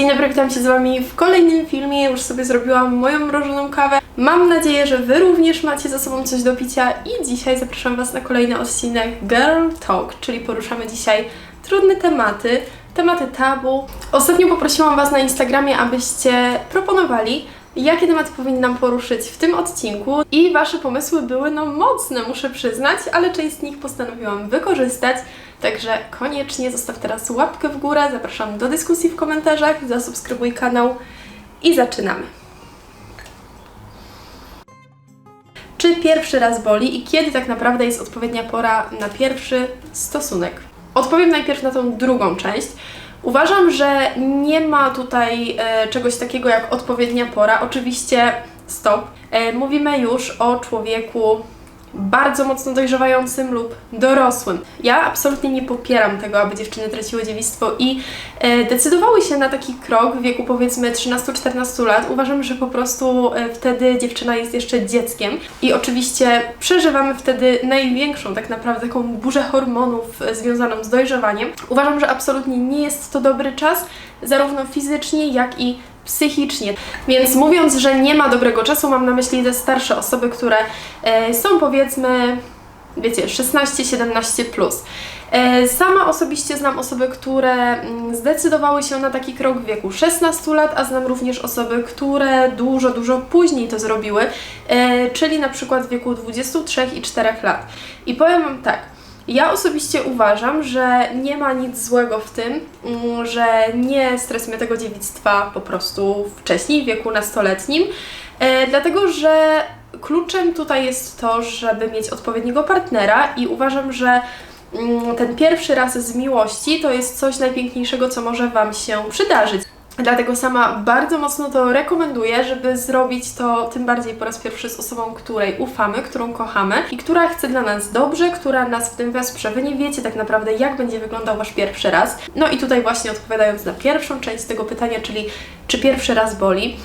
Dzień dobry, witam się z Wami w kolejnym filmie. Już sobie zrobiłam moją mrożoną kawę. Mam nadzieję, że Wy również macie ze sobą coś do picia i dzisiaj zapraszam Was na kolejny odcinek Girl Talk, czyli poruszamy dzisiaj trudne tematy, tematy tabu. Ostatnio poprosiłam Was na Instagramie, abyście proponowali jakie tematy powinnam poruszyć w tym odcinku i Wasze pomysły były no mocne, muszę przyznać, ale część z nich postanowiłam wykorzystać. Także koniecznie zostaw teraz łapkę w górę, zapraszam do dyskusji w komentarzach, zasubskrybuj kanał i zaczynamy. Czy pierwszy raz boli i kiedy tak naprawdę jest odpowiednia pora na pierwszy stosunek? Odpowiem najpierw na tą drugą część. Uważam, że nie ma tutaj e, czegoś takiego jak odpowiednia pora. Oczywiście, stop. E, mówimy już o człowieku bardzo mocno dojrzewającym lub dorosłym. Ja absolutnie nie popieram tego, aby dziewczyny traciły dziewictwo i e, decydowały się na taki krok w wieku powiedzmy 13-14 lat. Uważam, że po prostu e, wtedy dziewczyna jest jeszcze dzieckiem i oczywiście przeżywamy wtedy największą tak naprawdę taką burzę hormonów e, związaną z dojrzewaniem. Uważam, że absolutnie nie jest to dobry czas, zarówno fizycznie, jak i psychicznie. Więc mówiąc, że nie ma dobrego czasu, mam na myśli te starsze osoby, które e, są powiedzmy, wiecie, 16-17 plus. E, Sama osobiście znam osoby, które mm, zdecydowały się na taki krok w wieku 16 lat, a znam również osoby, które dużo, dużo później to zrobiły, e, czyli na przykład w wieku 23 i 4 lat. I powiem Wam tak, ja osobiście uważam, że nie ma nic złego w tym, mm, że nie stresujemy tego dziewictwa po prostu wcześniej, w wieku nastoletnim, e, dlatego że kluczem tutaj jest to, żeby mieć odpowiedniego partnera i uważam, że mm, ten pierwszy raz z miłości to jest coś najpiękniejszego, co może Wam się przydarzyć. Dlatego sama bardzo mocno to rekomenduję, żeby zrobić to tym bardziej po raz pierwszy z osobą, której ufamy, którą kochamy i która chce dla nas dobrze, która nas w tym wesprze. Wy nie wiecie tak naprawdę, jak będzie wyglądał Wasz pierwszy raz. No i tutaj właśnie odpowiadając na pierwszą część tego pytania, czyli czy pierwszy raz boli,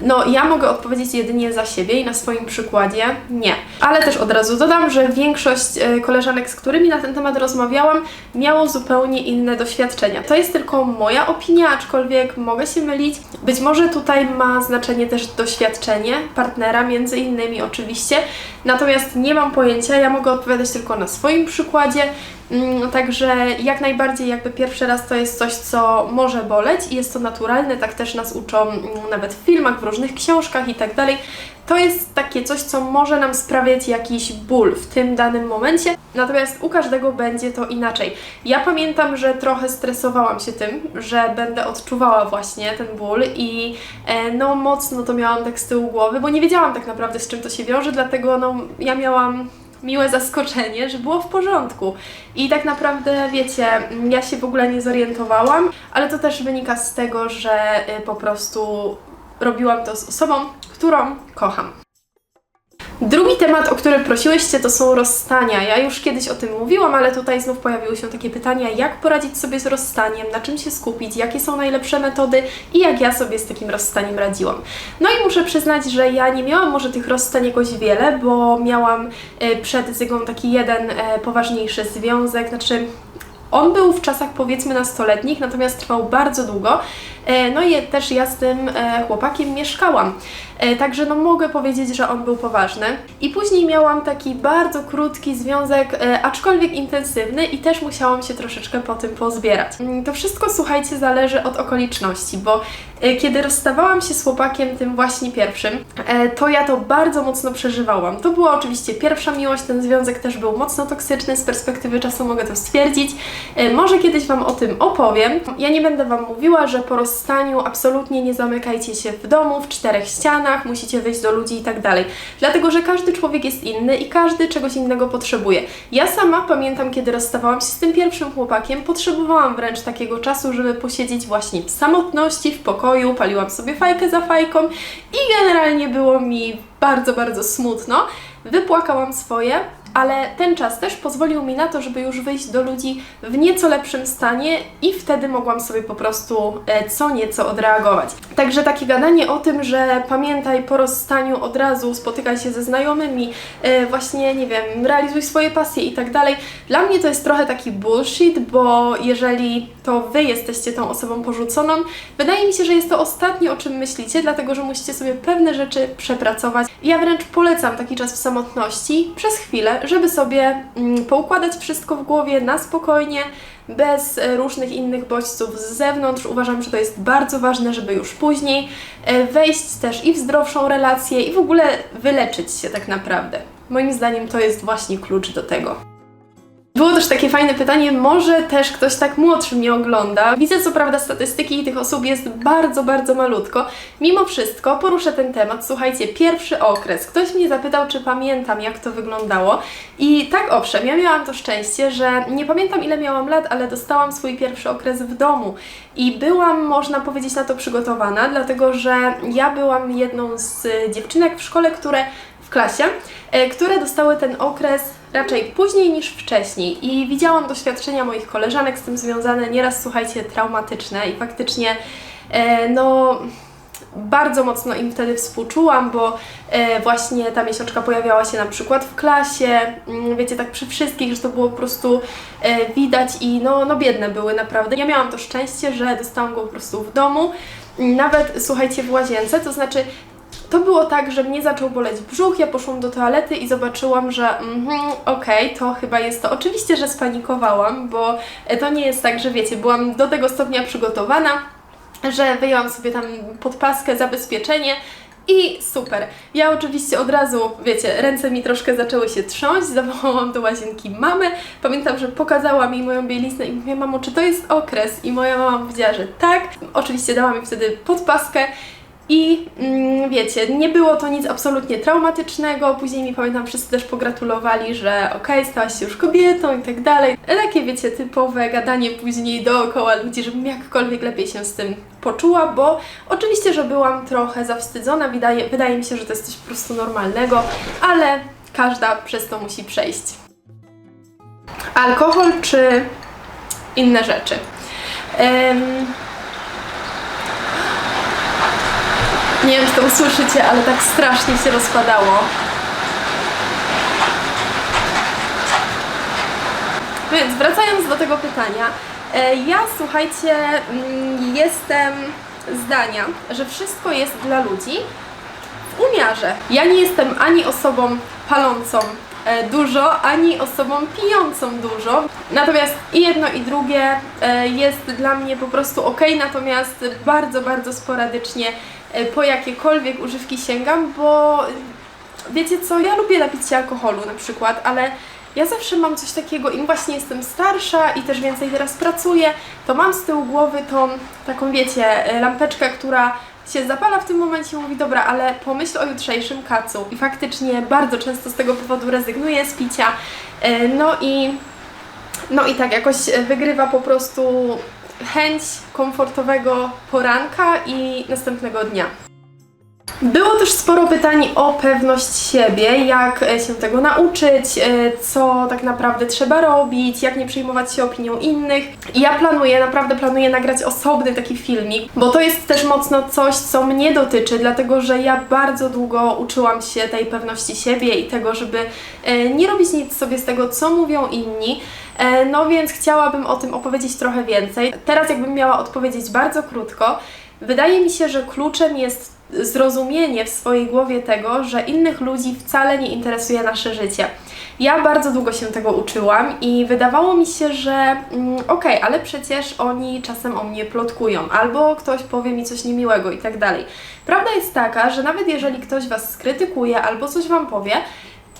No, ja mogę odpowiedzieć jedynie za siebie i na swoim przykładzie nie. Ale też od razu dodam, że większość e, koleżanek, z którymi na ten temat rozmawiałam, miało zupełnie inne doświadczenia. To jest tylko moja opinia, aczkolwiek mogę się mylić. Być może tutaj ma znaczenie też doświadczenie partnera, między innymi oczywiście. Natomiast nie mam pojęcia, ja mogę odpowiadać tylko na swoim przykładzie. Mm, Także jak najbardziej jakby pierwszy raz to jest coś, co może boleć i jest to naturalne, tak też nas uczą mm, nawet w filmach, w różnych książkach i tak dalej. To jest takie coś, co może nam sprawiać jakiś ból w tym danym momencie, natomiast u każdego będzie to inaczej. Ja pamiętam, że trochę stresowałam się tym, że będę odczuwała właśnie ten ból i e, no mocno to miałam tak z tyłu głowy, bo nie wiedziałam tak naprawdę z czym to się wiąże, dlatego no ja miałam miłe zaskoczenie, że było w porządku. I tak naprawdę, wiecie, ja się w ogóle nie zorientowałam, ale to też wynika z tego, że y, po prostu robiłam to z osobą, którą kocham. Drugi temat, o który prosiłyście, to są rozstania. Ja już kiedyś o tym mówiłam, ale tutaj znów pojawiły się takie pytania, jak poradzić sobie z rozstaniem, na czym się skupić, jakie są najlepsze metody i jak ja sobie z takim rozstaniem radziłam. No i muszę przyznać, że ja nie miałam może tych rozstań jakoś wiele, bo miałam e, przed Zygą taki jeden e, poważniejszy związek, znaczy on był w czasach powiedzmy nastoletnich, natomiast trwał bardzo długo. E, No i też ja z tym e, chłopakiem mieszkałam. E, Także no mogę powiedzieć, że on był poważny. I później miałam taki bardzo krótki związek, aczkolwiek intensywny i też musiałam się troszeczkę po tym pozbierać. Mm, To wszystko, słuchajcie, zależy od okoliczności, bo kiedy rozstawałam się z chłopakiem tym właśnie pierwszym, to ja to bardzo mocno przeżywałam. To była oczywiście pierwsza miłość, ten związek też był mocno toksyczny, z perspektywy czasu mogę to stwierdzić. Może kiedyś Wam o tym opowiem. Ja nie będę Wam mówiła, że po rozstaniu absolutnie nie zamykajcie się w domu, w czterech ścianach, musicie wyjść do ludzi i tak dalej. Dlatego, że każdy człowiek jest inny i każdy czegoś innego potrzebuje. Ja sama pamiętam, kiedy rozstawałam się z tym pierwszym chłopakiem, potrzebowałam wręcz takiego czasu, żeby posiedzieć właśnie w samotności, w pokoju, paliłam sobie fajkę za fajką i generalnie było mi bardzo, bardzo smutno. Wypłakałam swoje, ale ten czas też pozwolił mi na to, żeby już wyjść do ludzi w nieco lepszym stanie i wtedy mogłam sobie po prostu e, co nieco odreagować. Także takie gadanie o tym, że pamiętaj po rozstaniu od razu spotykaj się ze znajomymi, e, właśnie nie wiem, realizuj swoje pasje i tak dalej. Dla mnie to jest trochę taki bullshit, bo jeżeli to wy jesteście tą osobą porzuconą, wydaje mi się, że jest to ostatnie o czym myślicie, dlatego że musicie sobie pewne rzeczy przepracować. Ja wręcz polecam taki czas w samotności przez chwilę, żeby sobie mm, poukładać wszystko w głowie na spokojnie, bez e, różnych innych bodźców z zewnątrz. Uważam, że to jest bardzo ważne, żeby już później e, wejść też i w zdrowszą relację i w ogóle wyleczyć się tak naprawdę. Moim zdaniem to jest właśnie klucz do tego. Było też takie fajne pytanie, może też ktoś tak młodszy mnie ogląda. Widzę co prawda statystyki i tych osób jest bardzo, bardzo malutko. Mimo wszystko poruszę ten temat. Słuchajcie, pierwszy okres. Ktoś mnie zapytał, czy pamiętam, jak to wyglądało. I tak owszem, ja miałam to szczęście, że nie pamiętam ile miałam lat, ale dostałam swój pierwszy okres w domu. I byłam, można powiedzieć, na to przygotowana, dlatego że ja byłam jedną z dziewczynek w szkole, które w klasie, e, które dostały ten okres raczej później niż wcześniej. I widziałam doświadczenia moich koleżanek z tym związane, nieraz słuchajcie, traumatyczne i faktycznie, e, no bardzo mocno im wtedy współczułam, bo e, właśnie ta miesiączka pojawiała się na przykład w klasie, mm, wiecie, tak przy wszystkich, że to było po prostu e, widać i no, no biedne były naprawdę. Ja miałam to szczęście, że dostałam go po prostu w domu, nawet słuchajcie w łazience, to znaczy to było tak, że mnie zaczął boleć brzuch, ja poszłam do toalety i zobaczyłam, że mhm, okej, okay, to chyba jest to. Oczywiście, że spanikowałam, bo to nie jest tak, że wiecie, byłam do tego stopnia przygotowana, że wyjęłam sobie tam podpaskę, zabezpieczenie i super. Ja oczywiście od razu, wiecie, ręce mi troszkę zaczęły się trząść, zawołałam do łazienki mamę. Pamiętam, że pokazała mi moją bieliznę i mówię, mamo, czy to jest okres? I moja mama powiedziała, że tak. Oczywiście dała mi wtedy podpaskę i mm, wiecie, nie było to nic absolutnie traumatycznego. Później mi pamiętam, wszyscy też pogratulowali, że okej, okay, stałaś się już kobietą i tak dalej. Takie wiecie, typowe gadanie później dookoła ludzi, żebym jakkolwiek lepiej się z tym poczuła, bo oczywiście, że byłam trochę zawstydzona. Wydaje, wydaje mi się, że to jest coś po prostu normalnego, ale każda przez to musi przejść. Alkohol czy inne rzeczy. Um, Nie wiem, czy to usłyszycie, ale tak strasznie się rozpadało. Więc wracając do tego pytania, e, ja słuchajcie, mm, jestem zdania, że wszystko jest dla ludzi w umiarze. Ja nie jestem ani osobą palącą e, dużo, ani osobą pijącą dużo. Natomiast i jedno i drugie e, jest dla mnie po prostu ok, natomiast bardzo, bardzo sporadycznie po jakiekolwiek używki sięgam, bo wiecie co, ja lubię napić się alkoholu na przykład, ale ja zawsze mam coś takiego, im właśnie jestem starsza i też więcej teraz pracuję, to mam z tyłu głowy tą taką, wiecie, e, lampeczkę, która się zapala w tym momencie i mówi, dobra, ale pomyśl o jutrzejszym kacu. I faktycznie bardzo często z tego powodu rezygnuję z picia. E, no i, no i tak jakoś wygrywa po prostu chęć komfortowego poranka i następnego dnia. Było też sporo pytań o pewność siebie, jak e, się tego nauczyć, e, co tak naprawdę trzeba robić, jak nie przejmować się opinią innych. I ja planuję, naprawdę planuję nagrać osobny taki filmik, bo to jest też mocno coś, co mnie dotyczy, dlatego że ja bardzo długo uczyłam się tej pewności siebie i tego, żeby e, nie robić nic sobie z tego, co mówią inni. No więc chciałabym o tym opowiedzieć trochę więcej. Teraz jakbym miała odpowiedzieć bardzo krótko, wydaje mi się, że kluczem jest zrozumienie w swojej głowie tego, że innych ludzi wcale nie interesuje nasze życie. Ja bardzo długo się tego uczyłam i wydawało mi się, że mm, okej, okay, ale przecież oni czasem o mnie plotkują, albo ktoś powie mi coś niemiłego i tak dalej. Prawda jest taka, że nawet jeżeli ktoś Was skrytykuje albo coś Wam powie,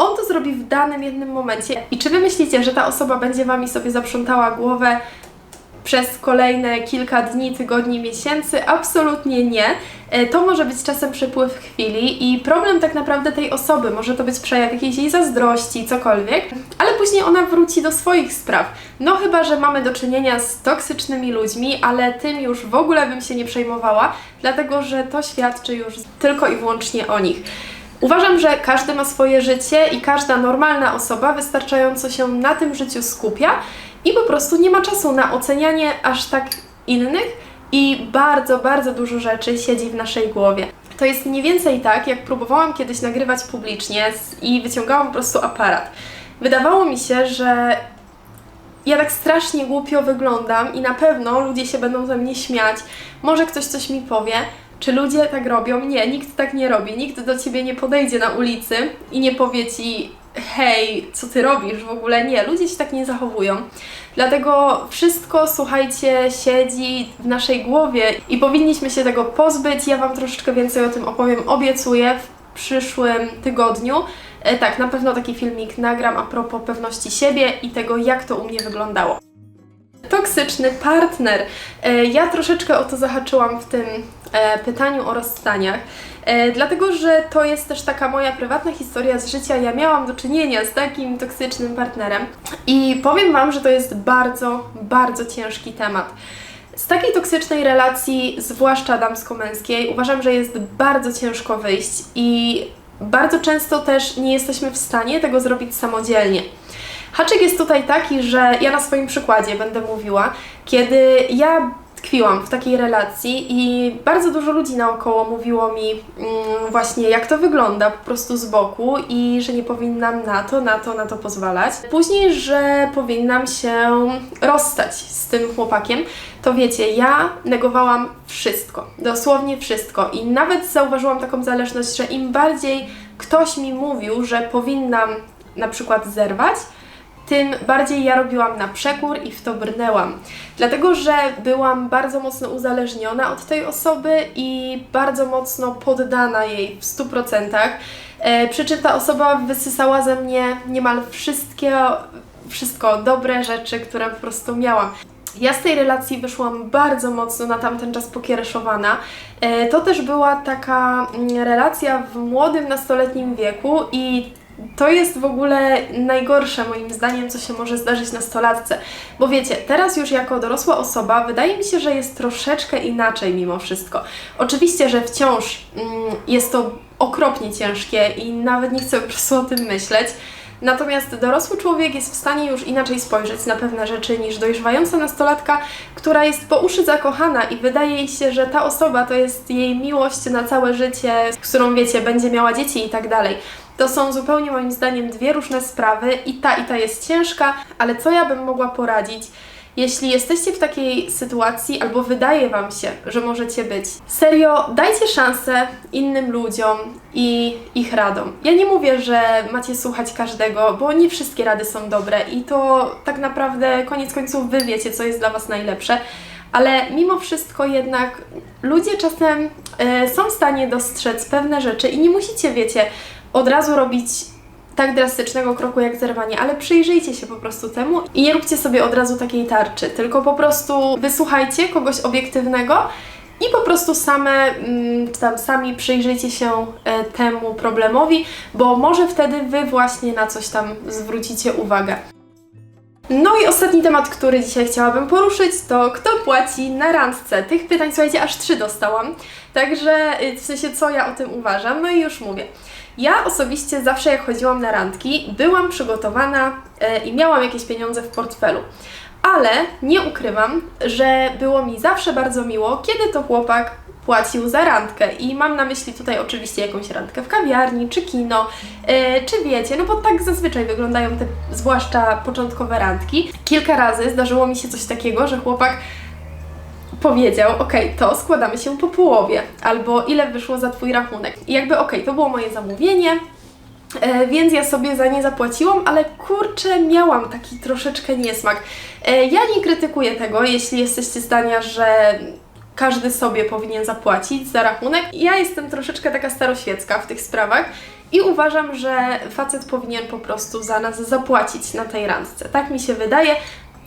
on to zrobi w danym jednym momencie. I czy Wy myślicie, że ta osoba będzie Wami sobie zaprzątała głowę przez kolejne kilka dni, tygodni, miesięcy? Absolutnie nie. E, to może być czasem przepływ chwili i problem tak naprawdę tej osoby, może to być przejaw jakiejś jej zazdrości, cokolwiek, ale później ona wróci do swoich spraw. No chyba, że mamy do czynienia z toksycznymi ludźmi, ale tym już w ogóle bym się nie przejmowała, dlatego że to świadczy już tylko i wyłącznie o nich. Uważam, że każdy ma swoje życie i każda normalna osoba wystarczająco się na tym życiu skupia i po prostu nie ma czasu na ocenianie aż tak innych i bardzo, bardzo dużo rzeczy siedzi w naszej głowie. To jest mniej więcej tak, jak próbowałam kiedyś nagrywać publicznie i wyciągałam po prostu aparat. Wydawało mi się, że ja tak strasznie głupio wyglądam i na pewno ludzie się będą ze mnie śmiać. Może ktoś coś mi powie. Czy ludzie tak robią? Nie, nikt tak nie robi. Nikt do ciebie nie podejdzie na ulicy i nie powie ci, hej, co ty robisz? W ogóle nie, ludzie się tak nie zachowują. Dlatego wszystko, słuchajcie, siedzi w naszej głowie i powinniśmy się tego pozbyć. Ja Wam troszeczkę więcej o tym opowiem, obiecuję w przyszłym tygodniu. E, tak, na pewno taki filmik nagram a propos pewności siebie i tego, jak to u mnie wyglądało. Toksyczny partner. E, Ja troszeczkę o to zahaczyłam w tym e, pytaniu o rozstaniach, e, dlatego że to jest też taka moja prywatna historia z życia. Ja miałam do czynienia z takim toksycznym partnerem i powiem Wam, że to jest bardzo, bardzo ciężki temat. Z takiej toksycznej relacji, zwłaszcza damsko-męskiej, uważam, że jest bardzo ciężko wyjść i bardzo często też nie jesteśmy w stanie tego zrobić samodzielnie. Haczyk jest tutaj taki, że ja na swoim przykładzie będę mówiła, kiedy ja tkwiłam w takiej relacji i bardzo dużo ludzi naokoło mówiło mi mm, właśnie jak to wygląda po prostu z boku i że nie powinnam na to, na to, na to pozwalać. Później, że powinnam się rozstać z tym chłopakiem, to wiecie, ja negowałam wszystko, dosłownie wszystko i nawet zauważyłam taką zależność, że im bardziej ktoś mi mówił, że powinnam na przykład zerwać, tym bardziej ja robiłam na przekór i w to brnęłam. Dlatego, że byłam bardzo mocno uzależniona od tej osoby i bardzo mocno poddana jej w 100%. E, przy czym ta osoba wysysała ze mnie niemal wszystkie, wszystko dobre rzeczy, które po prostu miałam. Ja z tej relacji wyszłam bardzo mocno na tamten czas pokiereszowana. E, To też była taka mm, relacja w młodym, nastoletnim wieku i to jest w ogóle najgorsze moim zdaniem, co się może zdarzyć nastolatce. Bo wiecie, teraz już jako dorosła osoba wydaje mi się, że jest troszeczkę inaczej mimo wszystko. Oczywiście, że wciąż mm, jest to okropnie ciężkie i nawet nie chcę po prostu o tym myśleć. Natomiast dorosły człowiek jest w stanie już inaczej spojrzeć na pewne rzeczy niż dojrzewająca nastolatka, która jest po uszy zakochana i wydaje jej się, że ta osoba to jest jej miłość na całe życie, z którą wiecie, będzie miała dzieci i tak dalej. To są zupełnie moim zdaniem dwie różne sprawy i ta i ta jest ciężka, ale co ja bym mogła poradzić? Jeśli jesteście w takiej sytuacji, albo wydaje Wam się, że możecie być, serio, dajcie szansę innym ludziom i ich radom. Ja nie mówię, że macie słuchać każdego, bo nie wszystkie rady są dobre i to tak naprawdę koniec końców Wy wiecie, co jest dla Was najlepsze. Ale mimo wszystko jednak ludzie czasem e, są w stanie dostrzec pewne rzeczy i nie musicie, wiecie, od razu robić tak drastycznego kroku jak zerwanie, ale przyjrzyjcie się po prostu temu i nie róbcie sobie od razu takiej tarczy, tylko po prostu wysłuchajcie kogoś obiektywnego i po prostu same, mm, tam sami przyjrzyjcie się e, temu problemowi, bo może wtedy Wy właśnie na coś tam zwrócicie uwagę. No i ostatni temat, który dzisiaj chciałabym poruszyć, to kto płaci na randce? Tych pytań, słuchajcie, aż trzy dostałam. Także y, w sensie, co ja o tym uważam? No i już mówię. Ja osobiście zawsze jak chodziłam na randki, byłam przygotowana e, i miałam jakieś pieniądze w portfelu. Ale nie ukrywam, że było mi zawsze bardzo miło, kiedy to chłopak płacił za randkę. I mam na myśli tutaj oczywiście jakąś randkę w kawiarni, czy kino, e, czy wiecie, no bo tak zazwyczaj wyglądają te zwłaszcza początkowe randki. Kilka razy zdarzyło mi się coś takiego, że chłopak powiedział, ok, to składamy się po połowie, albo ile wyszło za Twój rachunek. I jakby, ok, to było moje zamówienie, e, więc ja sobie za nie zapłaciłam, ale kurczę, miałam taki troszeczkę niesmak. E, ja nie krytykuję tego, jeśli jesteście zdania, że każdy sobie powinien zapłacić za rachunek. Ja jestem troszeczkę taka staroświecka w tych sprawach i uważam, że facet powinien po prostu za nas zapłacić na tej randce. Tak mi się wydaje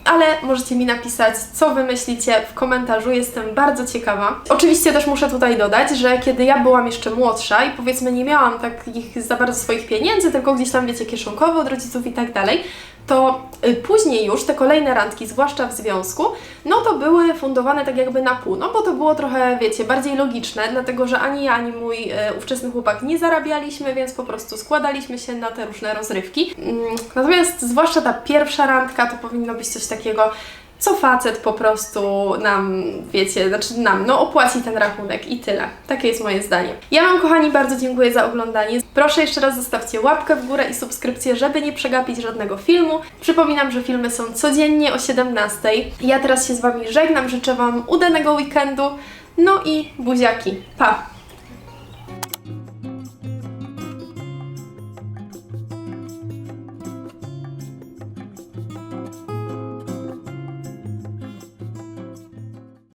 ale możecie mi napisać, co Wy myślicie w komentarzu, jestem bardzo ciekawa. Oczywiście też muszę tutaj dodać, że kiedy ja byłam jeszcze młodsza i powiedzmy nie miałam takich za bardzo swoich pieniędzy, tylko gdzieś tam, wiecie, kieszonkowo od rodziców i tak dalej, to y, później już te kolejne randki, zwłaszcza w związku, no to były fundowane tak jakby na pół, no bo to było trochę, wiecie, bardziej logiczne, dlatego że ani ja, ani mój e, ówczesny chłopak nie zarabialiśmy, więc po prostu składaliśmy się na te różne rozrywki. Mm, Natomiast zwłaszcza ta pierwsza randka to powinno być coś takiego, co facet po prostu nam, wiecie, znaczy nam, no opłaci ten rachunek i tyle. Takie jest moje zdanie. Ja Wam, kochani, bardzo dziękuję za oglądanie. Proszę jeszcze raz zostawcie łapkę w górę i subskrypcję, żeby nie przegapić żadnego filmu. Przypominam, że filmy są codziennie o 17. Ja teraz się z Wami żegnam, życzę Wam udanego weekendu, no i buziaki. Pa!